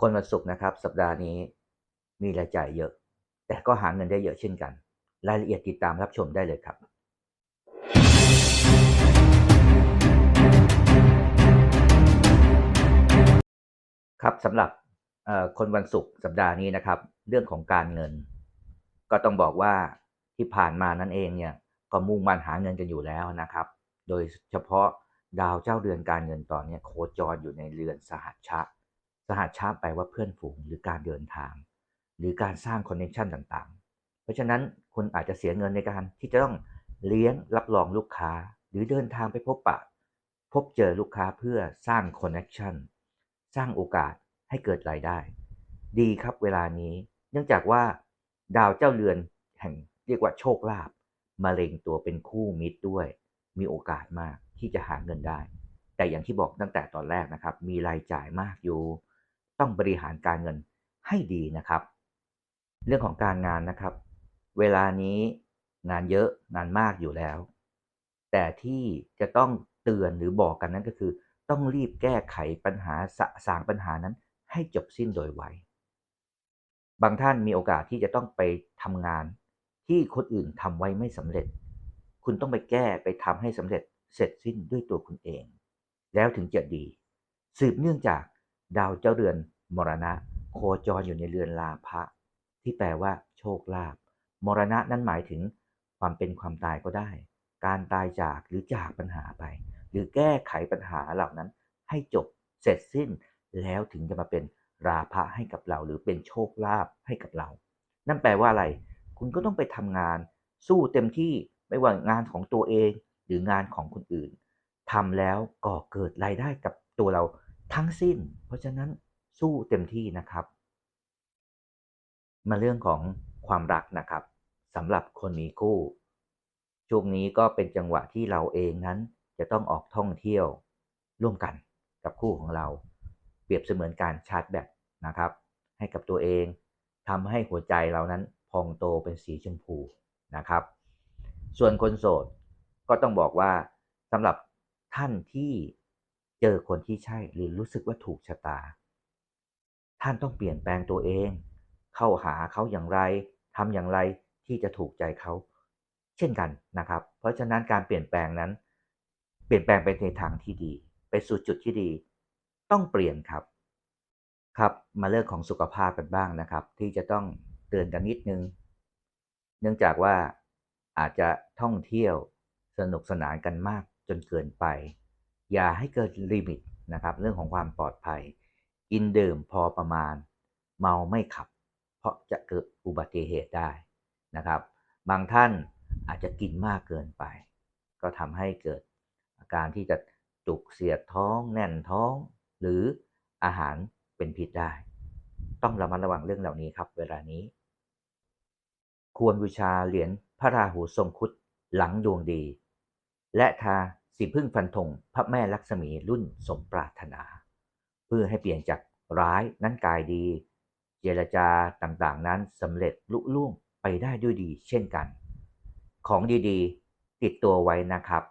คนวันศุกร์นะครับ สัปดาห์นี้มีรายจ่ายเยอะ แต่ก็หาเงินได้เยอะเช่นกัน รายละเอียดติดตามรับชมได้เลยครับครับสำหรับเอ่อคนวันศุกร์สัปดาห์นี้นะครับ เรื่องของการเงิน ก็ต้องบอกว่าที่ผ่านมานั่นเองเนี่ยก็มุ่งมั่นหาเงินกันอยู่แล้วนะครับ โดยเฉพาะดาวเจ้าเรือนการเงินตอนนี้โคจรอยู่ในเรือนสหัชชะ สหัชชะแปลว่าเพื่อนฝูงหรือการเดินทาง หรือการสร้างคอนเนคชันต่างๆ เพราะฉะนั้นคุณอาจจะเสียเงินในการที่จะต้องเลี้ยงรับรองลูกค้า หรือเดินทางไปพบปะ พบเจอลูกค้าเพื่อสร้างคอนเนคชันสร้างโอกาสให้เกิดรายได้ ดีครับเวลานี้ เนื่องจากว่าดาวเจ้าเรือนแห่งเรียกว่าโชคลาภมาเล็งตัวเป็นคู่มิตรด้วย มีโอกาสมากที่จะหาเงินได้ แต่อย่างที่บอกตั้งแต่ตอนแรกนะครับ มีรายจ่ายมากอยู่ ต้องบริหารการเงินให้ดีนะครับ เรื่องของการงานนะครับ เวลานี้งานเยอะงานมากอยู่แล้ว แต่ที่จะต้องเตือนหรือบอกกันนั้นก็คือ ต้องรีบแก้ไขปัญหาสะสางปัญหานั้น ให้จบสิ้นโดยไวบางท่านมีโอกาสที่จะต้องไปทำงาน ที่คนอื่นทำไว้ไม่สำเร็จ คุณต้องไปแก้ไปทำให้สำเร็จเสร็จสิ้นด้วยตัวคุณเอง แล้วถึงจะดี สืบเนื่องจาก ดาวเจ้าเรือนมรณะ โคจรอยู่ในเรือนลาภะที่แปลว่า โชคลาภมรณะนั้นหมายถึงความเป็นความตายก็ได้ การตายจากหรือจากปัญหาไป หรือแก้ไขปัญหาเหล่านั้น ให้จบเสร็จสิ้น แล้วถึงจะมาเป็นราภะให้กับเรา หรือเป็นโชคลาภให้กับเรา นั่นแปลว่าอะไร คุณก็ต้องไปทำงาน สู้เต็มที่ไม่ว่างานของตัวเอง หรืองานของคนอื่นทำแล้วก่อเกิดรายได้กับตัวเรา ทั้งสิ้น เพราะฉะนั้นสู้เต็มที่นะครับ มาเรื่องของความรักนะครับสำหรับคนมีคู่ ช่วงนี้ก็เป็นจังหวะที่เราเองนั้นจะต้องออกท่องเที่ยว ร่วมกันกับคู่ของเรา เปรียบเสมือนการชาร์จแบตนะครับ ให้กับตัวเองทำให้หัวใจเรานั้นพองโตเป็นสีชมพูนะครับ ส่วนคนโสดก็ต้องบอกว่าสำหรับท่านที่ เจอคนที่ใช่หรือรู้สึกว่าถูกชะตา ท่านต้องเปลี่ยนแปลงตัวเอง เข้าหาเขาอย่างไรทำอย่างไรที่จะถูกใจเขา เช่นกันนะครับ เพราะฉะนั้นการเปลี่ยนแปลงนั้น เปลี่ยนแปลงไปในทางที่ดี ไปสู่จุดที่ดี ต้องเปลี่ยนครับ ครับมาเรื่องของสุขภาพกันบ้างนะครับ ที่จะต้องเตือนกันนิดนึง เนื่องจากว่าอาจจะท่องเที่ยวสนุกสนานกันมากจนเกินไป อย่าให้เกินลิมิตนะครับ เรื่องของความปลอดภัย กินดื่มพอประมาณ เมาไม่ขับ เพราะจะเกิดอุบัติเหตุได้นะครับ บางท่านอาจจะกินมากเกินไป ก็ทำให้เกิดอาการที่จะจุกเสียดท้อง แน่นท้อง หรืออาหารเป็นพิษได้ ต้องระมัดระวังเรื่องเหล่านี้ครับ เวลานี้ ควรบูชาเหรียญพระราหูทรงคุดหลังดวงดี และทา สีพึ่งฟันธงพระแม่ลักษมีรุ่นสมปรารถนา เพื่อให้เปลี่ยนจากร้ายนั้นกายดี เจรจาต่างๆนั้นสำเร็จลุล่วงไปได้ด้วยดีเช่นกัน ของดีๆ ติดตัวไว้นะครับ